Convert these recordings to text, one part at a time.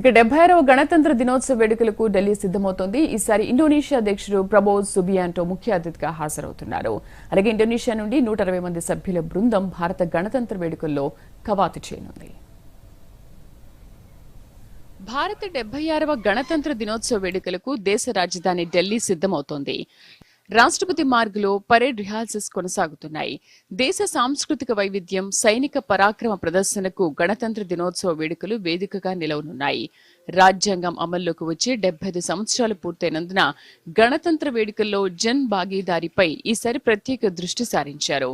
ఇక డెబ్బై ఆరవ గణతంత్ర దినోత్సవ వేడుకలకు ఢిల్లీ సిద్ధమవుతోంది. ఈసారి ఇండోనేషియా అధ్యక్షుడు ప్రబోజ్ సుబియాంటో ముఖ్య అతిథిగా హాజరవుతున్నారు. అలాగే ఇండోనేషియా నుండి నూట అరవై మంది సభ్యుల బృందం భారత గణతంత్ర వేడుకల్లో కవాతు చేయనుంది. భారత డెబ్బై ఆరవ గణతంత్ర దినోత్సవ వేడుకలకు దేశ రాజధాని ఢిల్లీ సిద్ధమవుతోంది. రాష్ట్రపతి మార్గులో పరేడ్ రిహార్సల్స్ కొనసాగుతున్నాయి. దేశ సాంస్కృతిక వైవిధ్యం సైనిక పరాక్రమ ప్రదర్శనకు గణతంత్ర దినోత్సవ వేడుకలు వేదికగా నిలవనున్నాయి. రాజ్యాంగం అమల్లోకి వచ్చి డెబ్బై ఐదు సంవత్సరాలు పూర్తయినందున గణతంత్ర వేడుకల్లో జన్ భాగీదారీపై ఈసారి ప్రత్యేక దృష్టి సారించారు.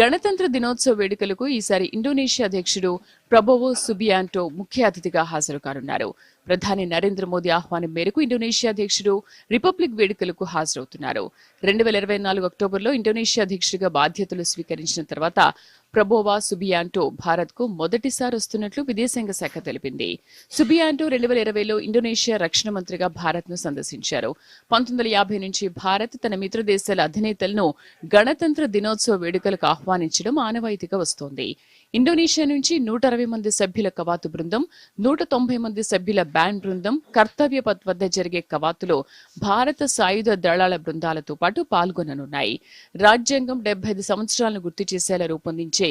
గణతంత్ర దినోత్సవ వేడుకలకు ఈసారి ఇండోనేషియా అధ్యక్షుడు ప్రభోవో సుబియాంటో ముఖ్య అతిథిగా హాజరు కానున్నారు ప్రధాని నరేంద్ర మోదీ ఆహ్వానం మేరకు ఇండోనేషియా అధ్యక్షుడు రిపబ్లిక్ వేడుకలకు హాజరవుతున్నారు. రెండు వేల ఇరవై నాలుగు అక్టోబర్లో ఇండోనేషియా అధ్యక్షుడిగా బాధ్యతలు స్వీకరించిన తర్వాత ప్రబోవా సుబియాంటో భారత్కు మొదటిసారి వస్తున్నట్లు విదేశాంగ శాఖ తెలిపింది. సుబియాంటో రెండు వేల ఇరవైలో ఇండోనేషియా రక్షణ మంత్రిగా భారత్ను సందర్శించారు. పంతొమ్మిది వందల యాభై నుంచి భారత్ తన మిత్ర దేశాల అధినేతలను గణతంత్ర దినోత్సవ వేడుకలకు ఆహ్వానించడం ఆనవాయితీగా వస్తోంది. ఇండోనేషియా నుంచి నూట అరవై మంది సభ్యుల కవాతు బృందం నూట తొంభై మంది సభ్యుల బ్యాండ్ బృందం కర్తవ్య పథ్ వద్ద జరిగే కవాతులో భారత సాయుధ దళాల బృందాలతో పాటు పాల్గొననున్నాయి. రాజ్యాంగం డెబ్బై ఐదు సంవత్సరాలను గుర్తు చేసేలా రూపొందించే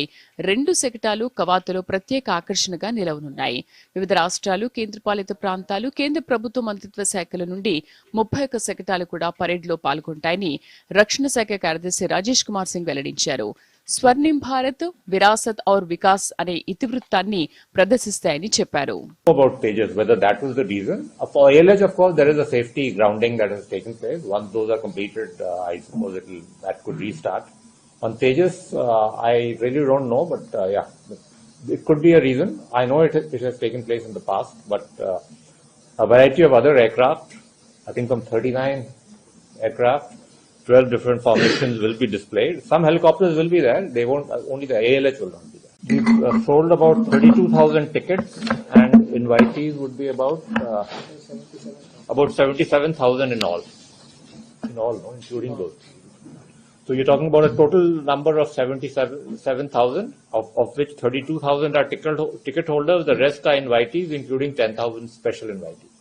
రెండు శకటాలు కవాతులో ప్రత్యేక ఆకర్షణగా నిలవనున్నాయి. వివిధ రాష్ట్రాలు కేంద్రపాలిత ప్రాంతాలు కేంద్ర ప్రభుత్వ మంత్రిత్వ శాఖల నుండి ముప్పై ఒక్క శకటాలు కూడా పరేడ్లో పాల్గొంటాయని రక్షణ శాఖ కార్యదర్శి రాజేష్ కుమార్ సింగ్ వెల్లడించారు. స్వర్ణిం భారత్ విరాసత్ ఔర్ వికాస్ అనే ఇతివృత్తాన్ని ప్రదర్శిస్తాయని చెప్పారు about Tejas, whether that was the reason. For ALH, of course, there is a safety grounding that has taken place. Once those are completed, uh, I suppose it will, that could restart. On Tejas, uh, I really don't know, but uh, yeah, it could be a reason. I know it, it has taken place in the past, but uh, a variety of other aircraft, I think some 39 aircraft, 12 different formations will be displayed. Some helicopters will be there. They won't, uh, only the ALH will not be there. We've uh, sold about 32,000 tickets and invitees would be about, uh, about 77,000 in all. In all, no, including those. So you're talking about a total number of 77,000, of, of which 32,000 are ticket, ticket holders, the rest are invitees, including 10,000 special invitees.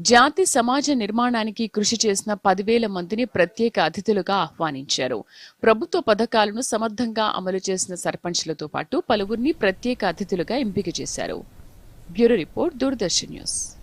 జాతి సమాజ నిర్మాణానికి కృషి చేసిన పదివేల మందిని ప్రత్యేక అతిథులుగా ఆహ్వానించారు. ప్రభుత్వ పథకాలను సమర్థంగా అమలు చేసిన సర్పంచ్లతో పాటు పలువురిని ప్రత్యేక అతిథులుగా ఎంపిక చేశారు. Bureau report Doordarshan news.